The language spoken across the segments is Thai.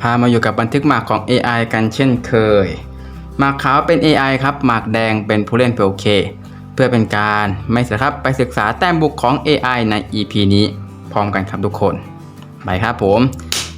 พามาอยู่กับบันทึกหมากของ AI กันเช่นเคย หมากขาวเป็น AI ครับ หมากแดงเป็นผู้เล่นเพื่อโอเค เพื่อเป็นการไม่เสียครับไปศึกษาแต้มบุกของ AI ใน EP นี้ พร้อมกันครับทุกคน ไปครับผม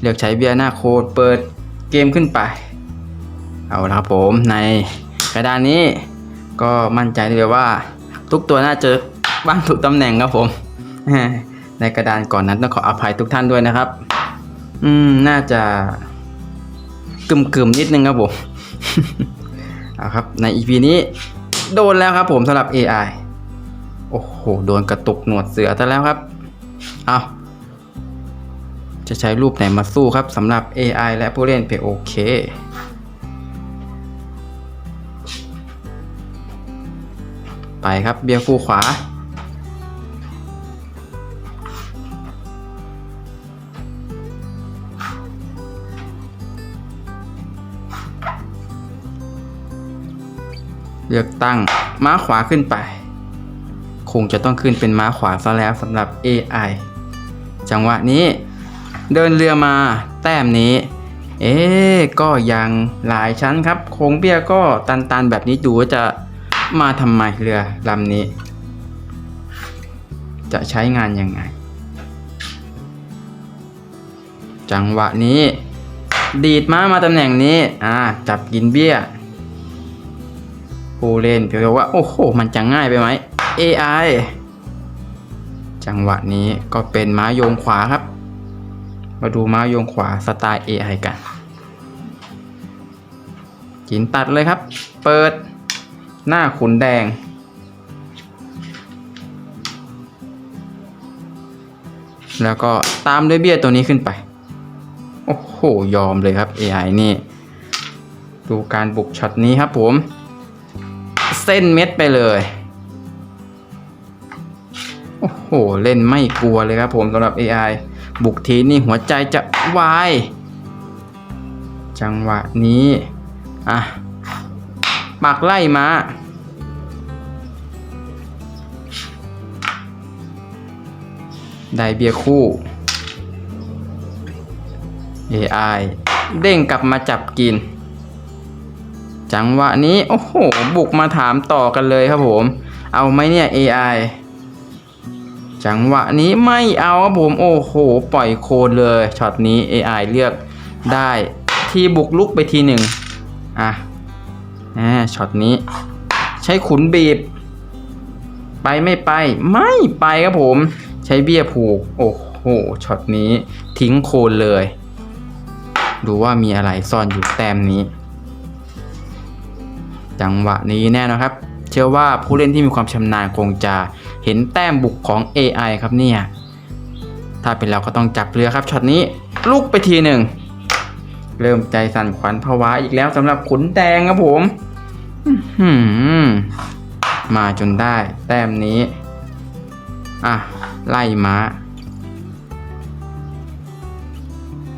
เลือกใช้เบียร์หน้าโคดเปิดเกมขึ้นไป เอาละครับผมในกระดานนี้ก็มั่นใจเลยว่า ทุกตัวน่าจะวางถูกตำแหน่งครับผม ในกระดานก่อนนั้นต้องขออภัยทุกท่านด้วยนะครับ อืม น่าจะ กึมกึมๆนิดนึงครับผมเอาครับใน EP นี้โดนแล้วครับผมสำหรับ AI โอ้โห โดนกระตุกหนวดเสือซะแล้วครับ เอาจะใช้รูปไหนมาสู้ครับสำหรับ AI และผู้เล่นเพโอเคไปครับเบียร์คู่ขวา เลือกตั้งม้าขวาขึ้นไป คงจะต้องขึ้นเป็นม้าขวาซะแล้วสำหรับ AI จังหวะนี้ เดินเรือมาแต้มนี้ เอ๊ก็ยังหลายชั้นครับโค้งเบี้ยก็ตันๆแบบนี้ดูว่าจะมาทำไมเรือลำนี้ จะใช้งานยังไง จังหวะนี้ ดีดม้ามาตำแหน่งนี้อ่าจับกินเบี้ย ผู้เล่นเพียงแต่ว่า โอ้โห มันจะง่ายไปไหม AI จังหวะนี้ก็เป็นม้าโยงขวาครับ มาดูม้าโยงขวาสไตล์ AI กันกินตัดเลยครับ เปิดหน้าขุนแดง แล้วก็ตามด้วยเบี้ยตัวนี้ขึ้นไป โอ้โห ยอมเลยครับ AI นี่ ดูการบุกช็อตนี้ครับผม เส้นเม็ดไปเลย โอ้โห เล่นไม่กลัวเลยครับผมสำหรับ AI บุกทีนี่หัวใจจะวาย จังหวะนี้ อะปากไล่มาได้เบียร์คู่ AI เด้งกลับมาจับกิน จังหวะนี้ โอ้โห บุกมาถามต่อกันเลยครับผม เอาไหมเนี่ย AI จังหวะนี้ไม่เอาครับผม โอ้โห ปล่อยโคนเลยช็อตนี้ AI เลือกได้ที่บุกลุกไปทีหนึ่งอะอ่าช็อตนี้ ใช้ขุนบีบ ไปไม่ไป ไม่ไปครับผม ใช้เบี้ยผูก โอ้โหช็อตนี้ทิ้งโคนเลย ดูว่ามีอะไรซ่อนอยู่แต้มนี้ จังหวะนี้แน่นะครับ เชื่อว่าผู้เล่นที่มีความชำนาญคงจะเห็นแต้มบุกของ AI ครับเนี่ยถ้าเป็นเราก็ต้องจับเรือครับช็อตนี้ลุกไปทีหนึ่ง เริ่มใจสั่นขวัญผวาอีกแล้วสำหรับขุนแดงครับผมมาจนได้แต้มนี้ อะ ไล่ม้า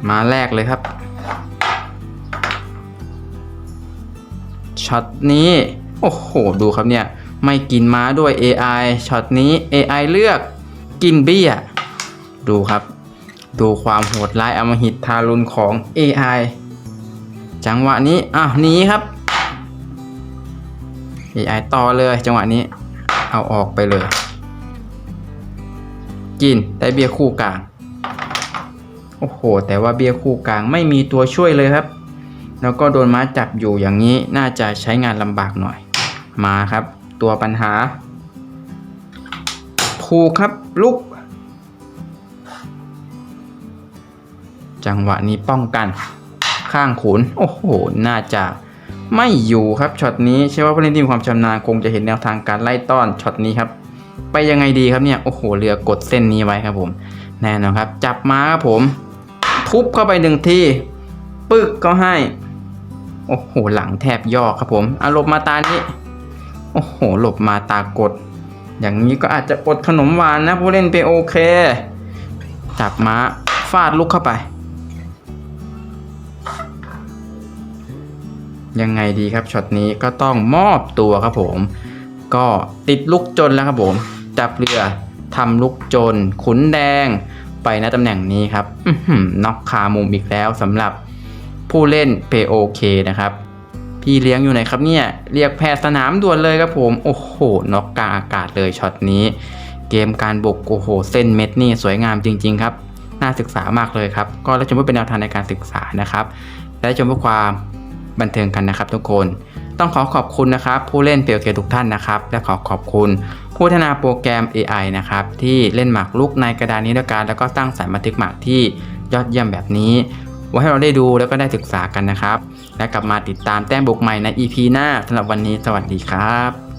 มาแรกเลยครับ ช็อตนี้ โอ้โห ดูครับเนี่ย ไม่กินม้าด้วย AI ช็อตนี้ AI เลือกกินเบี้ย ดูครับ ดูความโหดร้ายอมหิตทารุณของ AI จังหวะนี้อ้าหนีครับ AI ต่อเลยจังหวะนี้ เอาออกไปเลย กินได้เบี้ยคู่กลาง โอ้โห แต่ว่าเบี้ยคู่กลางไม่มีตัวช่วยเลยครับ แล้วก็โดนม้าจับอยู่อย่างนี้น่าจะใช้งานลำบากหน่อย มาครับ ตัวปัญหาผูกครับลุก จังหวะนี้ป้องกัน ข้างขุนโอ้โห น่าจะไม่อยู่ครับช็อตนี้เชื่อว่าผู้เล่นที่มีความชำนาญคงจะเห็นแนวทางการไล่ต้อนช็อตนี้ครับ ไปยังไงดีครับเนี่ยโอ้โหเรือกดเส้นนี้ไว้ครับผม แน่นอนครับ จับมาครับผม ทุบเข้าไปหนึ่งทีปึกก็ให้ โอ้โหหลังแทบยอกครับผมอะหลบมาตานี้ โอ้โหหลบมาตากด อย่างนี้ก็อาจจะอดขนมหวานนะผู้เล่นไปโอเค จับม้าฟาดลูกเข้าไป ยังไงดีครับช็อตนี้ก็ต้องมอบตัวครับผม ก็ติดลูกจนแล้วครับผม จับเรือทำลูกจน ขุนแดงไปณตำแหน่งนี้ครับน็อกคามุมอีกแล้วสำหรับ ผู้เล่นเปโอเคนะครับ พี่เลี้ยงอยู่ไหนครับเนี่ย เรียกแพทย์สนามด่วนเลยครับผม โอ้โหน็อกกลางอากาศเลยช็อตนี้ เกมการบุกโอ้โห เส้นเม็ดนี่สวยงามจริง ๆ ครับ น่าศึกษามากเลยครับ ก็รับชมเพื่อเป็นแนวทางในการศึกษานะครับ และชมเพื่อความบันเทิงกันนะครับทุกคน ต้องขอขอบคุณนะครับ ผู้เล่นเปียวเกทุกท่านนะครับ และขอขอบคุณผู้พัฒนาโปรแกรม AI นะครับ ที่เล่นหมากรุกในกระดานนี้ด้วยกันแล้วก็สร้างสรรค์บันทึกหมากที่ยอดเยี่ยมแบบนี้ ไว้ให้เราได้ดูแล้วก็ได้ศึกษากันนะครับ และกลับมาติดตามแต้มบุกใหม่ใน EP หน้าสำหรับวันนี้สวัสดีครับ